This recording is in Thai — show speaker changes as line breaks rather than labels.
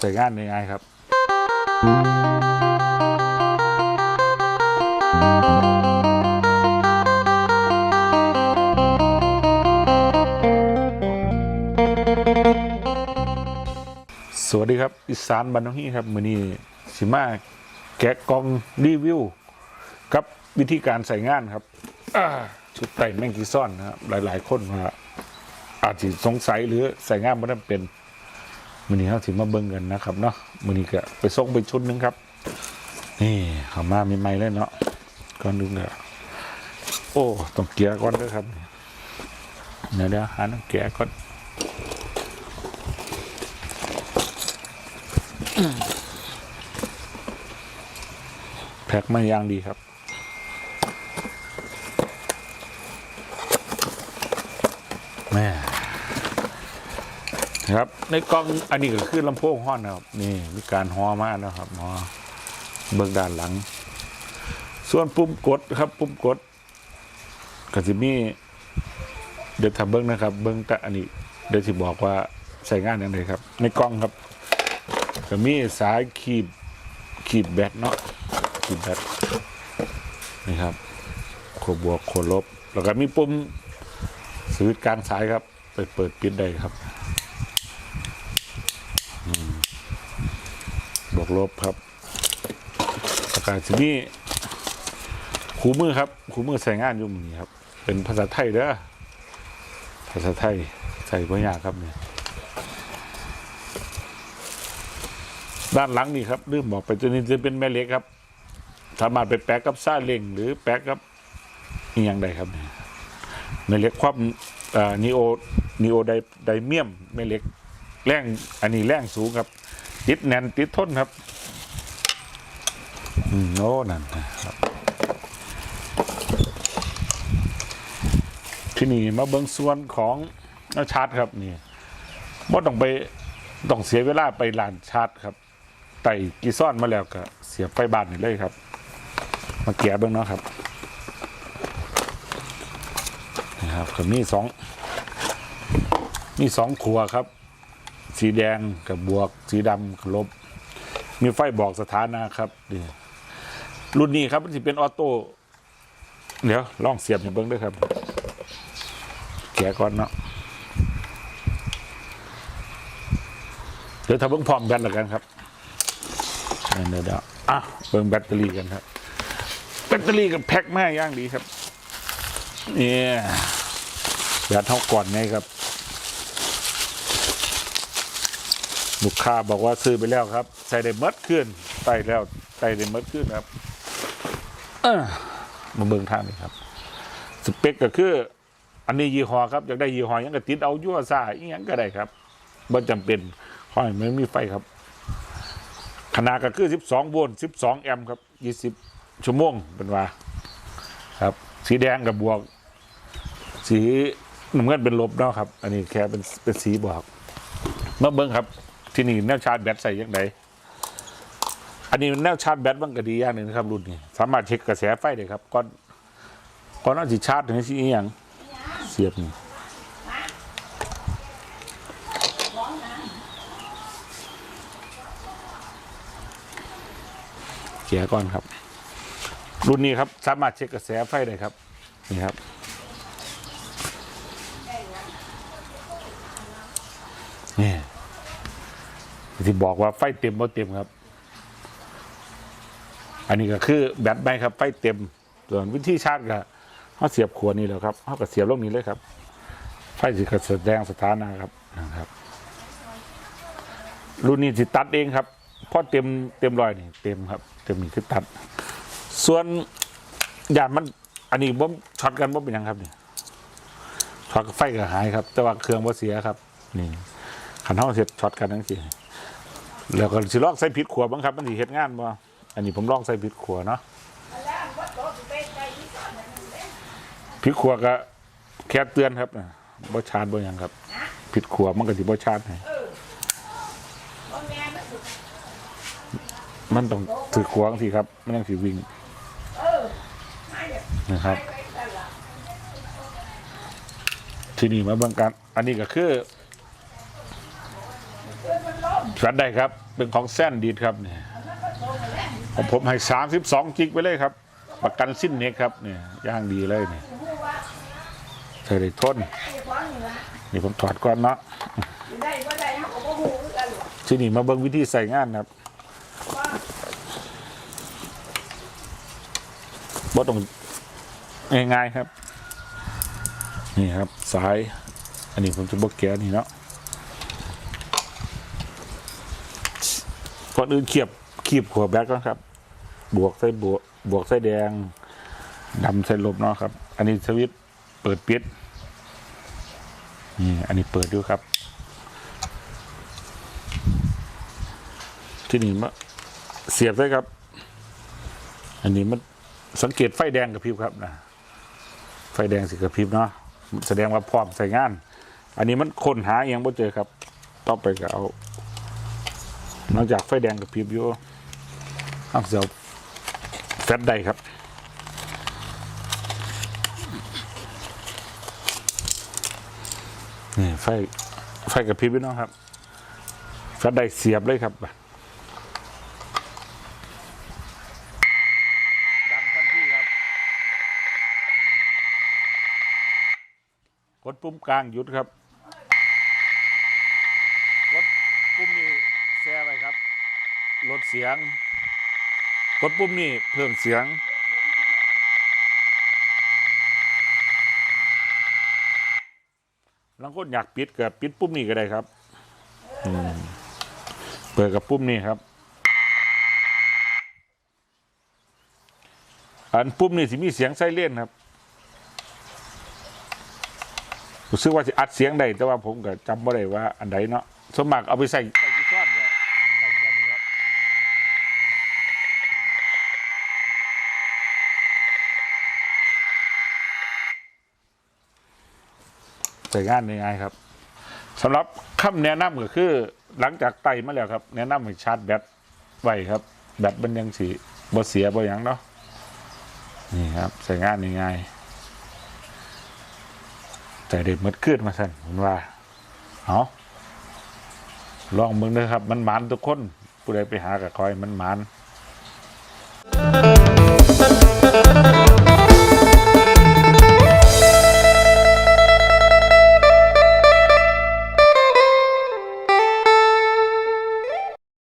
ใส่งานง่ายๆครับ สวัสดีครับอีสานบันทฮีครับ มือนี้สิมาแกะกล่องรีวิว กับวิธีการใส่งานครับอ่าชุดไต่แมงกีซ่อนนะครับหลาย ๆ คนว่าอาจจะสงสัยหรือใส่งานไม่ได้เป็น มือนี้เขาถึงมาเบิ่งกันนะครับเนาะมือนี้ก็ไปส่งไปชุดหนึงครับ นี่เขามามีไม่เลยเนาะก่อนนึงเด้อโอ้ต้องเกียร์ก่อนด้วยครับเดี๋ยวเดี๋ยวหาน้ำเกียร์ก่อนแพ็คมาย่างดีครับแม่ นะครับ ในกล้องอันนี้ก็คือลำโพงห้อนนะครับ นี่มีการฮอมากนะครับฮอเบื้องด้านหลัง ส่วนปุ่มกดครับ ปุ่มกดก็จะมีเดี๋ยวทำเบิ้งนะครับ เบิ้งแต่อันนี้ เดี๋ยวที่บอกว่าใส่งานย่างไรครับ ในกล้องครับก็มีสายขีบขีบแบตเนาะขีดแบตนี่ครับโคบวกโคลบ แล้วก็มีปุ่มสวิตช์กลางสายครับ ไปเปิดปิดได้ครับอืมบวก ลบครับแล้วก็ทีนี้ขูมือครับขูมือใส่งานอยู่มือนี้ครับ เป็นภาษาไทยเด้อภาษาไทยใส่ปัญญากครับเนี่ยด้านหลังนี่ครับลืมบอกไปตัวนี้จะเป็นแม่เหล็กครับ สามารถไปแปะกับซาเล้งหรือแปะกับอีกอย่างใดครับเนี่ยแม่เหล็กความนีโอนีโอไดไดเมียมแม่เหล็กแรงอันนี้แรงสูงครับ ติดแน่นติดทนครับโอ้นั่นนะครับ ที่นี่มาเบิ้งส่วนของชาร์จครับนี่บ่ต้องไปต้องเสียเวลาไปลานชาร์จครับไต่กีซ่อนมาแล้วก็เสียบไฟบ้านนี่เลยครับ มาแกะเบื้งเนาะครับนะครับก็มีสองมีสองขัวครับ สีแดงกับบวก สีดำกับลบ มีไฟบอกสถานะครับนี่รุ่นนี้ครับมันจะเป็นออโต้เดี๋ยวลองเสียบให้เบิ้งด้วยครับแกะก่อนเนาะเดี๋ยวถ้าเบิ้งพร้อมแบตแล้วกันครับเดี๋ยวเดี๋ยวอะเบิ่งแบตเตอรี่กันครับ แบตเตอรี่กับแพ็คแมาอย่างดีครับเนี่ยแบตเท่าก่อนไงครับ ลูกค้าบอกว่าซื้อไปแล้วครับ ใส่ได้เมดขึ้นใส่แล้วใส่ได้เมดขึ้นครับมาเบิ่งทางนี้ครับ สเปคก็คือ อันนี้ยี่ห้อครับอยากได้ยี่ห้อยังก็ติดเอายั่วซ่าอีหยังก็ได้ครับบ่จำเป็นขอให้มันมีไฟครับ ขนาดก็คือ 12 โวลต์ 12 แอมป์ครับ 20 ชั่วโมงเป็นว่า ครับ สีแดงกับบวก สีน้ำเงินเป็นลบเนาะครับ อันนี้แค่เป็นเป็นสีบวกมาเบิ้งครับ ที่นี่แนวชาร์จแบตใส่ยังไงอันนี้แนวชาร์จแบตมันก็ดีอย่างหนึ่งนะครับรุ่นนี้ สามารถเช็คกระแสไฟได้ครับก่อนก่อนเอาสิชาร์จถึงสิอย่างเสียบนี่เกียก่อนครับ รุ่นนี้ครับสามารถเช็คกระแสไฟได้ครับนี่ครับ ที่บอกว่าไฟเต็มบ่เต็มครับ อันนี้ก็คือแบตไม่ครับ ไฟเต็ม ส่วนวิธีชาร์จก็เขาเสียบขวดนี่แหละครับเขาก็เสียบลงนี้เลยครับ ไฟสิกแสดงสถานะครับนะครับ รุ่นนี้สิตัดเองครับเพราะเต็มเต็มรอยนี่เต็มครับ เต็มนี่คือตัด ส่วนยานมัน อันนี้บ่มช็อตกันบ่เป็นยังครับนี่ช็อตไฟก็หายครับ แต่ว่าเครื่องบ่เสียครับ นี่ขันห้องเสร็จช็อตกันทั้งสี่ แล้วก็สิลอกใส่ผิดขวบบ้างครับ มันสิเฮ็ดงานบ่อันนี้ผมลองใส่ผิดขวเนาะผิดขวก็แค่เตือนครับน่ะบ่ชาร์จบ่หยังครับผิดขวบมันก็สิบ่ชาร์จให้มันต้องถือขวางสิครับมันต้องถือวิ่งนะครับ ที่นี่มาเบิ่งกัน อันนี้ก็คือ ชัดได้ครับ เป็นของแซนดีดครับเนี่ยของผมให้สามสิบสองจิกไปเลยครับ ประกันสิ้นเน็กครับเนี่ยย่างดีเลยเนี่ยใส่ได้ทนนี่ผมถอดก่อนเนาะที่นี่มาเบิ่งวิธีใส่งานครับบ่ต้องง่ายๆครับ นี่ครับสาย อันนี้ผมจะบอกแกะนี่เนาะ ก่อนอื่นเขียบขีบขัวแบล็กก่อนครับ บวกใส่บวก บวกใส่แดงดำใส่ลบเนาะครับ อันนี้สวิตช์เปิดปิดนี่อันนี้เปิดดูครับ ที่นี่มาเสียบได้ครับ อันนี้มันสังเกตไฟแดงกับพริบครับนะไฟแดงสิกับพริบเนาะแสดงว่าพร้อมใส่งาน อันนี้มันค้นหาเองบ่เจอครับต่อไปก็เอา นอกจากไฟแดงกับพริบอยู่เอาเสียวแฟลชได้ครับนี่ไฟไฟกับพริบพี่น้องครับแฟลชได้เสียบเลยครับดังทันทีครับกดปุ่มกลางหยุดครับ กดปุ่มนี้แช่ไว้ครับ ลด เสียง กดปุ่มนี้เพิ่มเสียงบางคนอยากปิดก็ปิดปุ่มนี้ก็ได้ครับ เปิดกับปุ่มนี้ครับ อันปุ่มนี่สิมีเสียงไซเรนครับรู้สึกว่าจะอัดเสียงได้แต่ว่าผมก็จำไม่ได้ว่าอันใดเนาะสมัครเอาไปใส่ใส่ที่ซ่อนก็ใส่แค่นี้ครับใส่งานยังไงครับสำหรับคำแนะนำก็คือ หลังจากไตมาแล้วครับ แนะนำให้ชาร์จแบตไว้ครับ แบตมันยังสีบ่เสียบ่ยังเนาะนี่ครับใส่งานง่ายๆแต่เด็ดมัดขึ้นมาสั่นผมว่าเอาลองมึงนะครับ มันหมานทุกคนผู้ใดไปหากับคอยมันหมาน